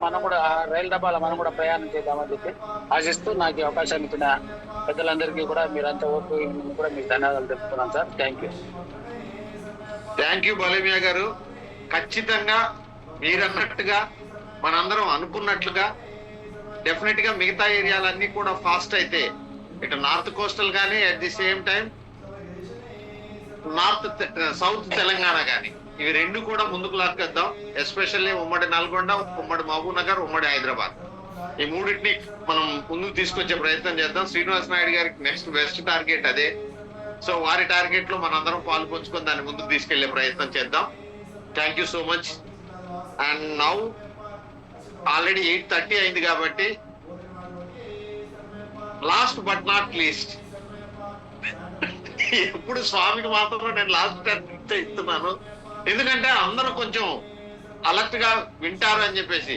మనం కూడా రైలు డబ్బాలో మనం కూడా ప్రయాణం చేద్దామని చెప్పి ఆశిస్తూ నాకు అవకాశం అవకాశాన్ని ఇచ్చిన పెద్దలందరికీ కూడా మీరంతా ఓటు కూడా మీకు ధన్యవాదాలు తెలుపుతున్నాను sir. Thank you thank you Balemiya గారు. ఖచ్చితంగా మీరన్నట్టుగా మనందరం అనుకున్నట్లుగా డెఫినెట్గా మిగతా ఏరియాలన్నీ కూడా ఫాస్ట్ అయితే ఇటు నార్త్ కోస్టల్ కానీ at the same time north south Telangana కానీ ఇవి రెండు కూడా ముందుకు లాక్కేద్దాం. ఎస్పెషల్లీ ఉమ్మడి నల్గొండ ఉమ్మడి మహబూబ్ నగర్ ఉమ్మడి హైదరాబాద్. ఈ మూడింటిని మనం ముందుకు తీసుకొచ్చే ప్రయత్నం చేద్దాం. శ్రీనివాస్ నాయుడు గారికి నెక్స్ట్ బెస్ట్ టార్గెట్ అదే. సో వారి టార్గెట్లో మనందరం పాలు పంచుకొని దాన్ని ముందుకు తీసుకెళ్ళే ప్రయత్నం చేద్దాం. Thank you so much and now already eight thirty అయింది కాబట్టి లాస్ట్ బట్ నాట్ లీస్ట్ ఎప్పుడు స్వామికి మాత్రం నేను లాస్ట్ ఇస్తున్నాను. ఎందుకంటే అందరూ కొంచెం అలర్ట్గా వింటారు అని చెప్పేసి.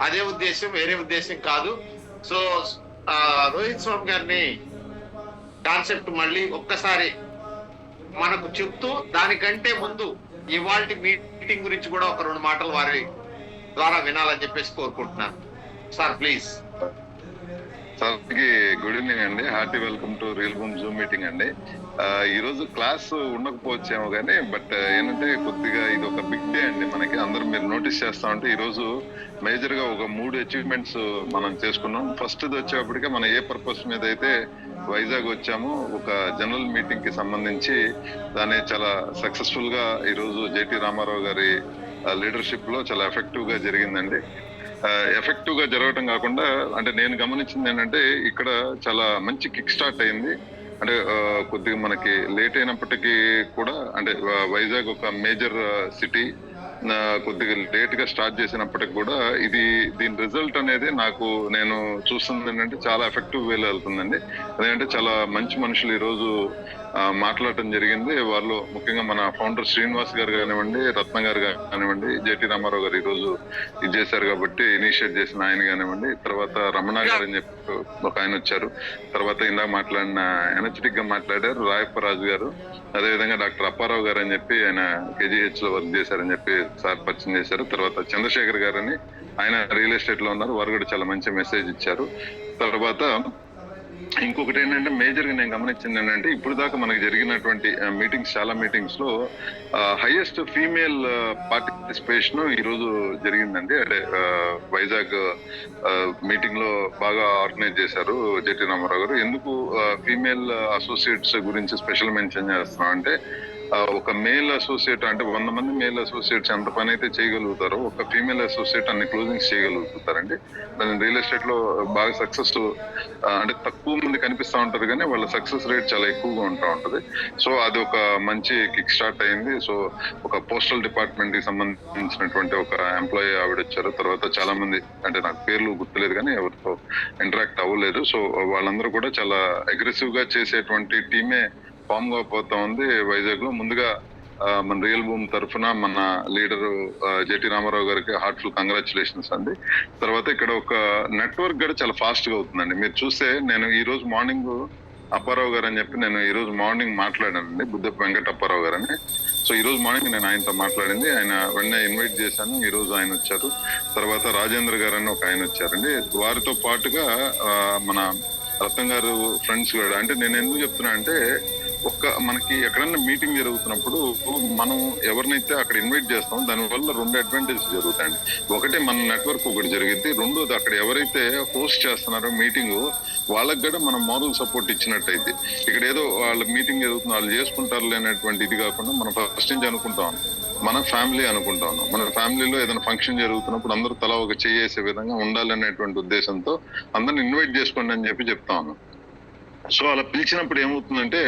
అదే ఉద్దేశం వేరే ఉద్దేశం కాదు. సో రోహిత్ స్వామి గారిని కాన్సెప్ట్ మళ్ళీ ఒక్కసారి మనకు చెప్తూ దానికంటే ముందు ఇవాళ మీటింగ్ గురించి కూడా ఒక రెండు మాటలు వారి ద్వారా వినాలని చెప్పేసి కోరుకుంటున్నాను. సార్ ప్లీజ్ సార్కి గుడ్ ఈవినింగ్ అండి. Hearty welcome to real boom zoom meeting అండి. ఈరోజు ఈ రోజు క్లాస్ ఉండకపోవచ్చేమో కానీ బట్ ఏంటంటే కొద్దిగా ఇది ఒక బిగ్ డే అండి మనకి. అందరూ మీరు నోటీస్ చేస్తా ఉంటే ఈ రోజు మేజర్గా ఒక మూడు అచీవ్మెంట్స్ మనం చేసుకున్నాం. ఫస్ట్ వచ్చేప్పటికే మనం ఏ పర్పస్ మీద అయితే వైజాగ్ వచ్చామో ఒక జనరల్ మీటింగ్కి సంబంధించి దాన్ని చాలా సక్సెస్ఫుల్గా ఈ రోజు జేటీ రామారావు గారి లీడర్షిప్లో చాలా ఎఫెక్టివ్గా జరిగిందండి. ఎఫెక్టివ్గా జరగటం కాకుండా అంటే నేను గమనించింది ఏంటంటే ఇక్కడ చాలా మంచి కిక్ స్టార్ట్ అయింది. అంటే కొద్దిగా మనకి లేట్ అయినప్పటికీ కూడా అంటే వైజాగ్ ఒక మేజర్ సిటీ కొద్దిగా లేట్గా స్టార్ట్ చేసినప్పటికి కూడా ఇది దీని రిజల్ట్ అనేది నాకు నేను చూస్తుంది ఏంటంటే చాలా ఎఫెక్టివ్ వేలో వెళ్తుందండి. అదేంటంటే చాలా మంచి మనుషులు ఈ రోజు మాట్లాడటం జరిగింది. వాళ్ళు ముఖ్యంగా మన ఫౌండర్ శ్రీనివాస్ గారు కానివ్వండి రత్న గారు కానివ్వండి జేటీ రామారావు గారు ఈ రోజు ఇది చేశారు కాబట్టి ఇనిషియేట్ చేసిన ఆయన కానివ్వండి తర్వాత రమణ గారు అని చెప్పి ఒక ఆయన వచ్చారు. తర్వాత ఇందాక మాట్లాడిన ఎనర్జెటిక్గా మాట్లాడారు రాయప్పరాజు గారు. అదేవిధంగా డాక్టర్ అప్పారావు గారు అని చెప్పి ఆయన కేజీహెచ్లో వర్క్ చేశారని చెప్పి సార్ పరిచయం చేశారు. తర్వాత చంద్రశేఖర్ గారని ఆయన రియల్ ఎస్టేట్లో ఉన్నారు. వారు కూడా చాలా మంచి మెసేజ్ ఇచ్చారు. తర్వాత ఇంకొకటి ఏంటంటే మేజర్గా నేను గమనించింది ఏంటంటే ఇప్పుడు దాకా మనకి జరిగినటువంటి మీటింగ్స్ చాలా మీటింగ్స్లో హైయెస్ట్ ఫీమేల్ పార్టిసిపేషన్ ఈ రోజు జరిగిందండి. అంటే వైజాగ్ మీటింగ్లో బాగా ఆర్గనైజ్ చేశారు జెటి రామారావు గారు. ఎందుకు ఫీమేల్ అసోసియేట్స్ గురించి స్పెషల్ మెన్షన్ చేస్తున్నాం అంటే ఒక మేల్ అసోసియేట్ అంటే వంద మంది మేల్ అసోసియేట్స్ ఎంత పని అయితే చేయగలుగుతారో ఒక ఫీమేల్ అసోసియేట్ అన్ని క్లోజింగ్స్ చేయగలుగుతారండి. దాని రియల్ ఎస్టేట్లో బాగా సక్సెస్ అంటే తక్కువ మంది కనిపిస్తూ ఉంటారు కానీ వాళ్ళ సక్సెస్ రేట్ చాలా ఎక్కువగా ఉంటా ఉంటుంది. సో అది ఒక మంచి కిక్ స్టార్ట్ అయింది. సో ఒక పోస్టల్ డిపార్ట్మెంట్కి సంబంధించినటువంటి ఒక ఎంప్లాయీ ఆవిడ వచ్చారు తర్వాత చాలా మంది అంటే నాకు పేర్లు గుర్తులేదు కానీ ఎవరితో ఇంటరాక్ట్ అవ్వలేదు. సో వాళ్ళందరూ కూడా చాలా అగ్రెసివ్గా చేసేటువంటి టీమే ఫామ్గా పోతా ఉంది వైజాగ్లో ముందుగా మన రియల్ భూమి తరఫున మన లీడర్ జెటి రామారావు గారికి హార్ట్ఫుల్ కంగ్రాచులేషన్స్ అండి. తర్వాత ఇక్కడ ఒక నెట్వర్క్ కూడా చాలా ఫాస్ట్గా అవుతుందండి. మీరు చూస్తే నేను ఈ రోజు మార్నింగ్ అప్పారావు గారు అని చెప్పి నేను ఈ రోజు మార్నింగ్ మాట్లాడానండి బుద్ధ వెంకట అప్పారావు గారు అని సో ఈ రోజు మార్నింగ్ నేను ఆయనతో మాట్లాడింది. ఆయన వెంటనే ఇన్వైట్ చేశాను. ఈ రోజు ఆయన వచ్చారు. తర్వాత రాజేంద్ర గారు అని ఒక ఆయన వచ్చారండి. వారితో పాటుగా మన రత్నం గారు ఫ్రెండ్స్ కూడా అంటే నేను ఎందుకు చెప్తున్నా అంటే ఒక్క మనకి ఎక్కడన్నా మీటింగ్ జరుగుతున్నప్పుడు మనం ఎవరినైతే అక్కడ ఇన్వైట్ చేస్తామో దానివల్ల రెండు అడ్వాంటేజ్ జరుగుతాయండి. ఒకటి మన నెట్వర్క్ ఒకటి జరిగింది రెండోది అక్కడ ఎవరైతే హోస్ట్ చేస్తున్నారో మీటింగ్ వాళ్ళకి కూడా మనం మోరల్ సపోర్ట్ ఇచ్చినట్టయితే ఇక్కడ ఏదో వాళ్ళ మీటింగ్ జరుగుతుంది వాళ్ళు చేసుకుంటారు లేనటువంటి ఇది కాకుండా మనం ఫస్ట్ నుంచి అనుకుంటాం. మన ఫ్యామిలీ అనుకుంటా. ఉన్నాం మన ఫ్యామిలీలో ఏదైనా ఫంక్షన్ జరుగుతున్నప్పుడు అందరూ తలా ఒక చేసే విధంగా ఉండాలనేటువంటి ఉద్దేశంతో అందరిని ఇన్వైట్ చేసుకోండి అని చెప్పి చెప్తా. ఉన్నాం సో అలా పిలిచినప్పుడు ఏమవుతుందంటే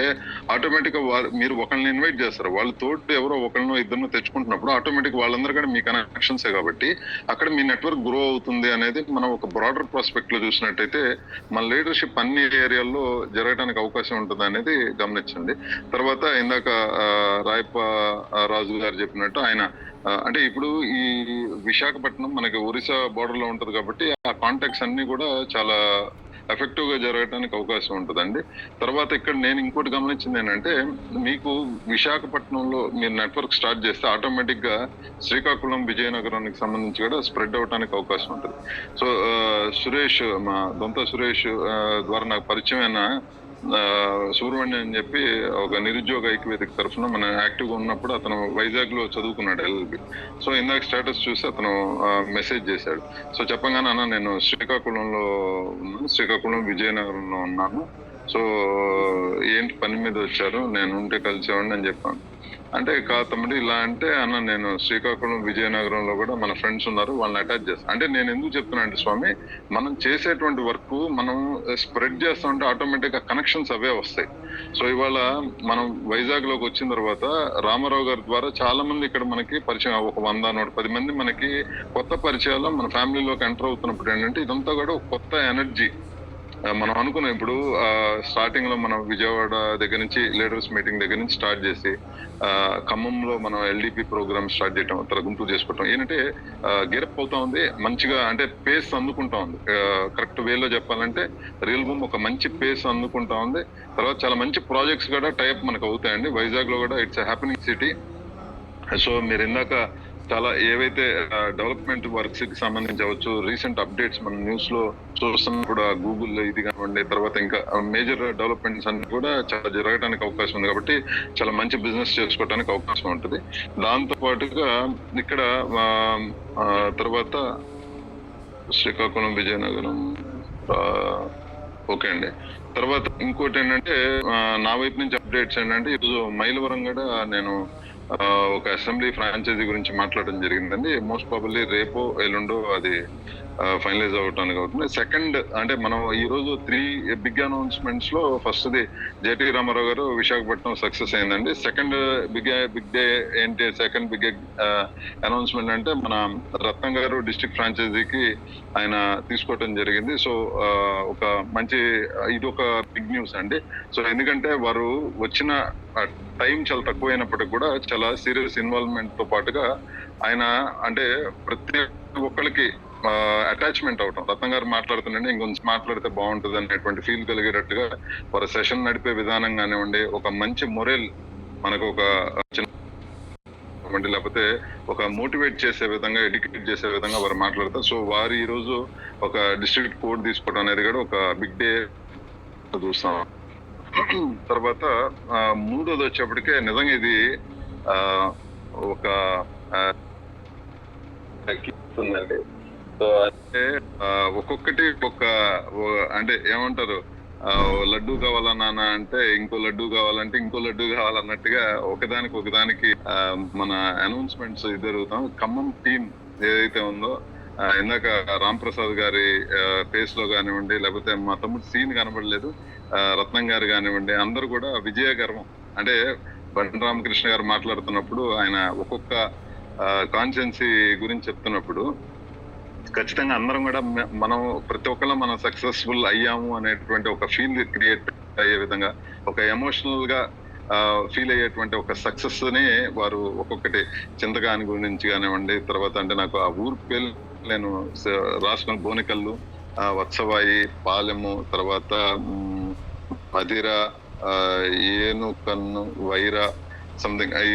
ఆటోమేటిక్గా వారు మీరు ఒకరిని ఇన్వైట్ చేస్తారు. వాళ్ళ తోటి ఎవరో ఒకరినో ఇద్దరినో తెచ్చుకుంటున్నప్పుడు ఆటోమేటిక్ వాళ్ళందరూ కూడా మీ కనెక్షన్సే కాబట్టి అక్కడ మీ నెట్వర్క్ గ్రో అవుతుంది అనేది మనం ఒక బ్రాడర్ ప్రాస్పెక్ట్లో చూసినట్టయితే మన లీడర్షిప్ అన్ని ఏరియాల్లో జరగడానికి అవకాశం ఉంటుంది అనేది గమనించండి. తర్వాత ఇందాక రాయప్ప రాజు గారు చెప్పినట్టు ఆయన అంటే ఇప్పుడు ఈ విశాఖపట్నం మనకి ఒరిస్సా బోర్డర్లో ఉంటుంది కాబట్టి ఆ కాంటాక్ట్స్ అన్ని కూడా చాలా ఎఫెక్టివ్గా జరగడానికి అవకాశం ఉంటుందండి. తర్వాత ఇక్కడ నేను ఇంకోటి గమనించింది ఏంటంటే మీకు విశాఖపట్నంలో మీరు నెట్వర్క్ స్టార్ట్ చేస్తే ఆటోమేటిక్గా శ్రీకాకుళం విజయనగరానికి సంబంధించి కూడా స్ప్రెడ్ అవడానికి అవకాశం ఉంటుంది. సో uh, సురేష్ మా దొంత సురేష్ uh, ద్వారా నాకు పరిచయమైన సూర్యవణి అని చెప్పి ఒక నిరుద్యోగ ఐక్యవేదిక తరఫున మన యాక్టివ్గా ఉన్నప్పుడు అతను వైజాగ్లో చదువుకున్నాడు ఎల్ఎల్బి. సో ఇందాక స్టేటస్ చూసి అతను మెసేజ్ చేశాడు. సో చెప్పగానే అన్న నేను శ్రీకాకుళంలో ఉన్నాను. శ్రీకాకుళం విజయనగరంలో ఉన్నాను. సో ఏంటి పని మీద వచ్చారు? నేను ఉంటే కలిసేవాడిని అని చెప్పాను. అంటే కాదు తమ్ముడు ఇలా అంటే అన్న నేను శ్రీకాకుళం విజయనగరంలో కూడా మన ఫ్రెండ్స్ ఉన్నారు వాళ్ళని అటాచ్ చేస్తాను అంటే నేను ఎందుకు చెప్తున్నా అంటే స్వామి మనం చేసేటువంటి వర్క్ మనం స్ప్రెడ్ చేస్తా ఉంటే ఆటోమేటిక్గా కనెక్షన్స్ అవే వస్తాయి. సో ఇవాళ మనం వైజాగ్లోకి వచ్చిన తర్వాత రామారావు గారి ద్వారా చాలా మంది ఇక్కడ మనకి పరిచయం ఒక వంద నూట పది మంది మనకి కొత్త పరిచయాలు మన ఫ్యామిలీలోకి ఎంటర్ అవుతున్నప్పుడు ఏంటంటే ఇదంతా కూడా కొత్త ఎనర్జీ మనం అనుకున్నాం ఇప్పుడు స్టార్టింగ్లో మనం విజయవాడ దగ్గర నుంచి లీడర్స్ మీటింగ్ దగ్గర నుంచి స్టార్ట్ చేసి ఖమ్మంలో మనం ఎల్డిపి ప్రోగ్రామ్ స్టార్ట్ చేయటం తర్వాత గుంటూరు చేసుకోవటం ఏంటంటే గెరప్ అవుతా ఉంది మంచిగా అంటే పేస్ అందుకుంటా ఉంది. కరెక్ట్ వేలో చెప్పాలంటే రియల్ బూమ్ ఒక మంచి పేస్ అందుకుంటా ఉంది. తర్వాత చాలా మంచి ప్రాజెక్ట్స్ కూడా టైప్ మనకు అవుతాయండి. వైజాగ్లో కూడా ఇట్స్ హ్యాపెనింగ్ సిటీ సో మీరు ఇందాక చాలా ఏవైతే డెవలప్మెంట్ వర్క్స్కి సంబంధించి రీసెంట్ అప్డేట్స్ మనం న్యూస్లో చూస్తున్న కూడా గూగుల్ ఇది కానివ్వండి తర్వాత ఇంకా మేజర్ డెవలప్మెంట్స్ అన్ని కూడా చాలా జరగడానికి అవకాశం ఉంది కాబట్టి చాలా మంచి బిజినెస్ చేసుకోవడానికి అవకాశం ఉంటుంది. దాంతో పాటుగా ఇక్కడ తర్వాత శ్రీకాకుళం విజయనగరం ఓకే అండి. తర్వాత ఇంకోటి ఏంటంటే నా వైపు నుంచి అప్డేట్స్ ఏంటంటే ఈరోజు మైలవరం కూడా నేను ఒక అసెంబ్లీ ఫ్రాంచైజీ గురించి మాట్లాడడం జరిగిందండి. మోస్ట్ ప్రాబబ్లీ రేపో ఎల్లుండో అది ఫైనలైజ్ అవడానికి అవుతుంది. సెకండ్ అంటే మనం ఈ రోజు త్రీ బిగ్ అనౌన్స్మెంట్స్లో ఫస్ట్ ది జేటీ రామారావు గారు విశాఖపట్నం సక్సెస్ అయిందండి. సెకండ్ బిగ్ బిగ్ డే ఏంటి? సెకండ్ బిగ్ అనౌన్స్మెంట్ అంటే మన రత్నం గారు డిస్ట్రిక్ట్ ఫ్రాంచైజీకి ఆయన తీసుకోవటం జరిగింది. సో ఒక మంచి ఇది ఒక బిగ్ న్యూస్ అండి. సో ఎందుకంటే వారు వచ్చిన టైం చాలా తక్కువైనప్పటికీ కూడా చాలా సీరియస్ ఇన్వాల్వ్మెంట్తో పాటుగా ఆయన అంటే ప్రతి ఒక్కరికి అటాచ్మెంట్ అవటం. రత్నం గారు మాట్లాడుతుండే ఇంకొంచెం మాట్లాడితే బాగుంటుంది అనేటువంటి ఫీల్ కలిగేటట్టుగా వారు సెషన్ నడిపే విధానం కానివ్వండి ఒక మంచి మొరేల్ మనకు ఒక చిన్న లేకపోతే ఒక మోటివేట్ చేసే విధంగా ఎడ్యుకేట్ చేసే విధంగా వారు మాట్లాడతారు. సో వారు ఈ రోజు ఒక డిస్ట్రిక్ట్ కోడ్ తీసుకోవడం అనేది కూడా ఒక బిగ్ డే చూస్తాం. తర్వాత మూడోది వచ్చేప్పటికే నిజంగా ఇది ఒక ఉందండి సో అంటే ఒక్కొక్కటి ఒక్కొక్క అంటే ఏమంటారు? లడ్డు కావాలా నాన్న అంటే ఇంకో లడ్డు కావాలంటే ఇంకో లడ్డు కావాలన్నట్టుగా ఒకదానికి ఒకదానికి మన అనౌన్స్మెంట్స్ జరుగుతాం. ఖమ్మం టీం ఏదైతే ఉందో ఇందాక రామ్ ప్రసాద్ గారి ఫేస్లో కానివ్వండి లేకపోతే మా తమ్ముడు సీన్ కనబడలేదు రత్నం గారు కానివ్వండి అందరూ కూడా విజయ గర్వం అంటే బండి రామకృష్ణ గారు మాట్లాడుతున్నప్పుడు ఆయన ఒక్కొక్క కాన్షియన్సీ గురించి చెప్తున్నప్పుడు ఖచ్చితంగా అందరం కూడా మనం ప్రతి ఒక్కళ్ళు మనం సక్సెస్ఫుల్ అయ్యాము అనేటువంటి ఒక ఫీల్ క్రియేట్ అయ్యే విధంగా ఒక ఎమోషనల్గా ఫీల్ అయ్యేటువంటి ఒక సక్సెస్ని వారు ఒక్కొక్కటి చింతకాని గురించి కానివ్వండి తర్వాత అంటే నాకు ఆ ఊరు పేరు నేను స- రాసుకున్న బోనికల్లు ఆ, వత్సవాయి పాలెము తర్వాత మధిర మదిర ఏను కన్ను వైరా సంథింగ్ ఐ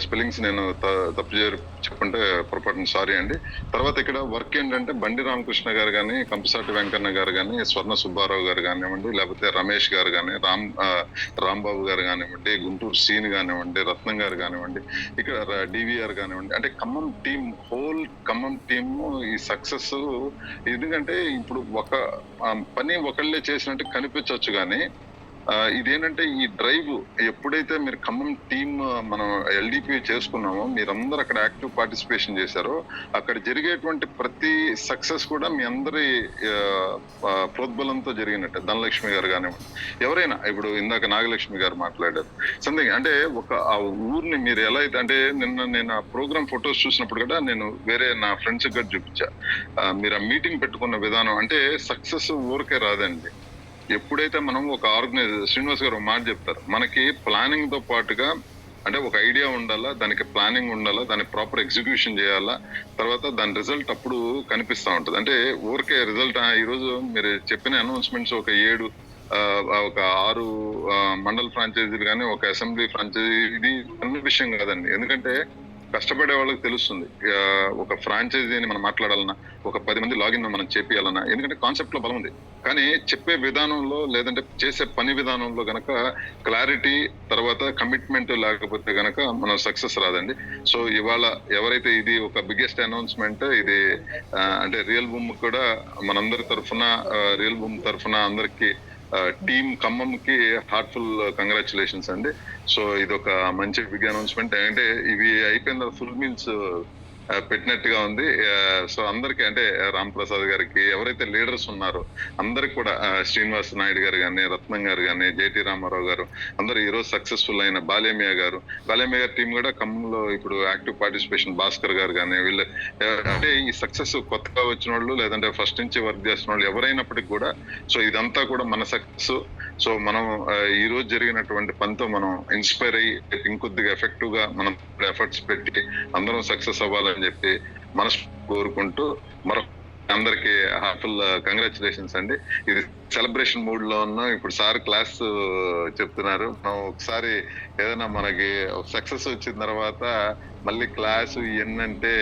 స్పెల్లింగ్స్ నేను త- తప్పు చేయ చెప్పుంటే పొరపాటున సారీ అండి. తర్వాత ఇక్కడ వర్క్ ఏంటంటే బండి రామకృష్ణ గారు కానీ కంపసాటి వెంకన్న గారు కానీ స్వర్ణ సుబ్బారావు గారు కానివ్వండి లేకపోతే రమేష్ గారు కానీ రామ్ రాంబాబు గారు కానివ్వండి గుంటూరు సీన్ కానివ్వండి రత్నం గారు కానివ్వండి ఇక్కడ డివిఆర్ కానివ్వండి అంటే Khammam team whole Khammam team ఈ సక్సెస్ ఎందుకంటే ఇప్పుడు ఒక పని ఒకళ్ళే చేసినట్టు కనిపించవచ్చు కానీ ఇదేంటంటే ఈ డ్రైవ్ ఎప్పుడైతే మీరు ఖమ్మం టీమ్ మనం ఎల్డిపి చేసుకున్నామో మీరందరూ అక్కడ యాక్టివ్ పార్టిసిపేషన్ చేశారో. అక్కడ జరిగేటువంటి ప్రతి సక్సెస్ కూడా మీ అందరి ప్రోద్బలంతో జరిగినట్టే. ధనలక్ష్మి గారు కానివ్వండి. ఎవరైనా ఇప్పుడు ఇందాక నాగలక్ష్మి గారు మాట్లాడారు. సంథింగ్ అంటే ఒక ఆ ఊరిని మీరు ఎలా అయితే అంటే నిన్న నేను ఆ ప్రోగ్రామ్ ఫొటోస్ చూసినప్పుడు కూడా నేను వేరే నా ఫ్రెండ్స్ కూడా చూపించా. మీరు ఆ మీటింగ్ పెట్టుకున్న విధానం అంటే సక్సెస్ ఊరికే రాదండి. ఎప్పుడైతే మనం ఒక ఆర్గనైజ్ శ్రీనివాస్ గారు ఒక మాట చెప్తారు. మనకి ప్లానింగ్తో పాటుగా అంటే ఒక ఐడియా ఉండాలా దానికి ప్లానింగ్ ఉండాలా దాని ప్రాపర్ ఎగ్జిక్యూషన్ చేయాలా తర్వాత దాని రిజల్ట్ అప్పుడు కనిపిస్తా ఉంటుంది. అంటే ఊరికే రిజల్ట్ ఈరోజు మీరు చెప్పిన అనౌన్స్మెంట్స్ ఒక ఏడు ఒక ఆరు మండల్ ఫ్రాంచైజీలు కానీ ఒక అసెంబ్లీ ఫ్రాంచైజీ ఇది అన్ని విషయం కాదండి. ఎందుకంటే కష్టపడే వాళ్ళకి తెలుస్తుంది. ఒక ఒక ఫ్రాంచైజీని మనం మాట్లాడాలన్నా ఒక పది మంది లాగిన్ మనం చేపియాలన్నా ఎందుకంటే కాన్సెప్ట్లో బలం ఉంది కానీ చెప్పే విధానంలో లేదంటే చేసే పని విధానంలో గనక క్లారిటీ తర్వాత కమిట్మెంట్ లేకపోతే గనక మనం సక్సెస్ రాదండి. సో ఇవాళ ఎవరైతే ఇది ఒక బిగ్గెస్ట్ అనౌన్స్మెంట్ ఇది అంటే రియల్ బూమ్ కూడా మనందరి తరఫున రియల్ బూమ్ తరఫున అందరికీ టీమ్ ఖమ్మంకి హార్ట్ఫుల్ కంగ్రాచులేషన్స్ uh, అండి. సో ఇది ఒక మంచి బిగ్ అనౌన్స్మెంట్ అంటే ఇవి అయిపోయిన ఫుల్ మీల్స్ పెట్టినట్టుగా ఉంది. సో అందరికి అంటే రామ్ ప్రసాద్ గారికి ఎవరైతే లీడర్స్ ఉన్నారో అందరికి కూడా శ్రీనివాస్ నాయుడు గారు కానీ రత్నం గారు కానీ జేటి రామారావు గారు అందరూ ఈరోజు సక్సెస్ఫుల్ అయిన బాలేమియా గారు బాలేమియా గారి టీం కూడా ఖమ్మంలో ఇప్పుడు యాక్టివ్ పార్టిసిపేషన్ భాస్కర్ గారు కానీ వీళ్ళు అంటే ఈ సక్సెస్ కొత్తగా వచ్చిన వాళ్ళు లేదంటే ఫస్ట్ నుంచి వర్క్ చేస్తున్న వాళ్ళు ఎవరైనప్పటికీ కూడా సో ఇదంతా కూడా మన సక్సెస్ సో మనం ఈ రోజు జరిగినటువంటి పనితో మనం ఇన్స్పైర్ అయ్యి ఇంకొద్దిగా ఎఫెక్టివ్గా మనం ఎఫర్ట్స్ పెట్టి అందరం సక్సెస్ అవ్వాలని చెప్పి మనసు కోరుకుంటూ మరొక అందరికి హార్ట్ఫుల్ కంగ్రాచులేషన్స్ అండి. ఇది సెలబ్రేషన్ మూడ్లో ఉన్నాం ఇప్పుడు సార్ క్లాస్ చెప్తున్నారు. మనం ఒకసారి ఏదైనా మనకి సక్సెస్ వచ్చిన తర్వాత మళ్ళీ క్లాస్ ఏంటంటే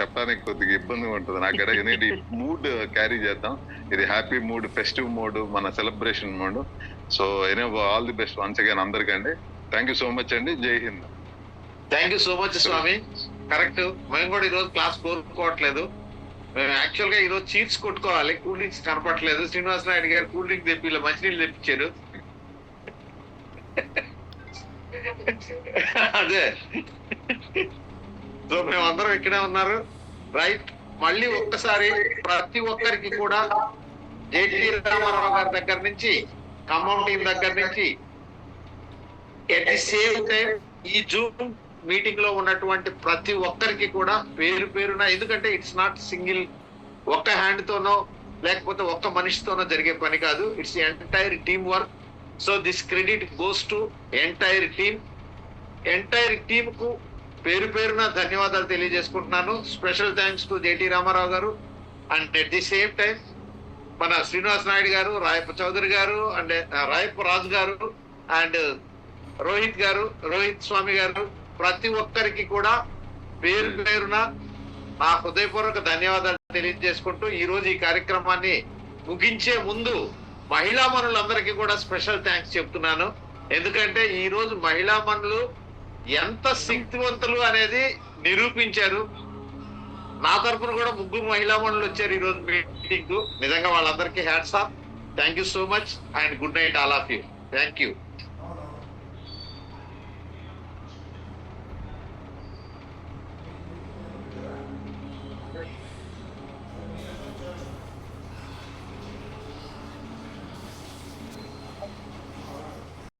చెప్పడానికి కొద్దిగా ఇబ్బందిగా ఉంటుంది. నాకు ఎందుకంటే మూడ్ క్యారీ చేద్దాం. ఇది హ్యాపీ మూడ్ ఫెస్టివ్ మూడ్ మన celebration mood so any all the best once again అందరికండి thank you so much అండి. Jai Hind. Thank you so much Swamy. Correct మేము కూడా ఈ రోజు క్లాస్ కోరుకోవట్లేదు. మేము యాక్చువల్గా ఏదో చీట్స్ కొట్టుకోవాలి. కూల్ డ్రింక్స్ కనపట్లేదు శ్రీనివాస్ నాయుడు గారు కూల్ డ్రింక్ తెప్పి ఇలా మంచినీళ్ళు తెప్పించారు. అదే. సో మేమందరం ఇక్కడే ఉన్నారు. రైట్ మళ్ళీ ఒక్కసారి ప్రతి ఒక్కరికి కూడా జేటీ రామారావు గారి దగ్గర నుంచి ఖమ్మం టీం దగ్గర నుంచి ఎట్ ది సేమ్ టైం ఈ జూమ్ మీటింగ్లో ఉన్నటువంటి ప్రతి ఒక్కరికి కూడా పేరు పేరున ఎందుకంటే ఇట్స్ నాట్ సింగిల్ ఒక్క హ్యాండ్ తోనో లేకపోతే ఒక్క మనిషితోనో జరిగే పని కాదు. It's entire team work so this credit goes to entire team entire టీమ్కు పేరు పేరున ధన్యవాదాలు తెలియజేసుకుంటున్నాను. Special thanks to JT Ramarao గారు. And at the same time మన శ్రీనివాస్ నాయుడు గారు రాయప్ప చౌదరి గారు అండ్ uh, రాయప్ప రాజు గారు అండ్ uh, రోహిత్ గారు రోహిత్ స్వామి గారు ప్రతి ఒక్కరికి కూడా పేరు పేరున నా హృదయపూర్వక ధన్యవాదాలు తెలియజేసుకుంటూ ఈ రోజు ఈ కార్యక్రమాన్ని ముగించే ముందు మహిళా మనులందరికీ కూడా స్పెషల్ థ్యాంక్స్ చెప్తున్నాను. ఎందుకంటే ఈ రోజు మహిళా మనులు ఎంత శక్తివంతులు అనేది నిరూపించారు. నా తరపున కూడా ముగ్గురు మహిళా మనులు వచ్చారు ఈ రోజు మీటింగ్ నిజంగా వాళ్ళందరికీ hats off. Thank you so much and good night all of you. Thank you.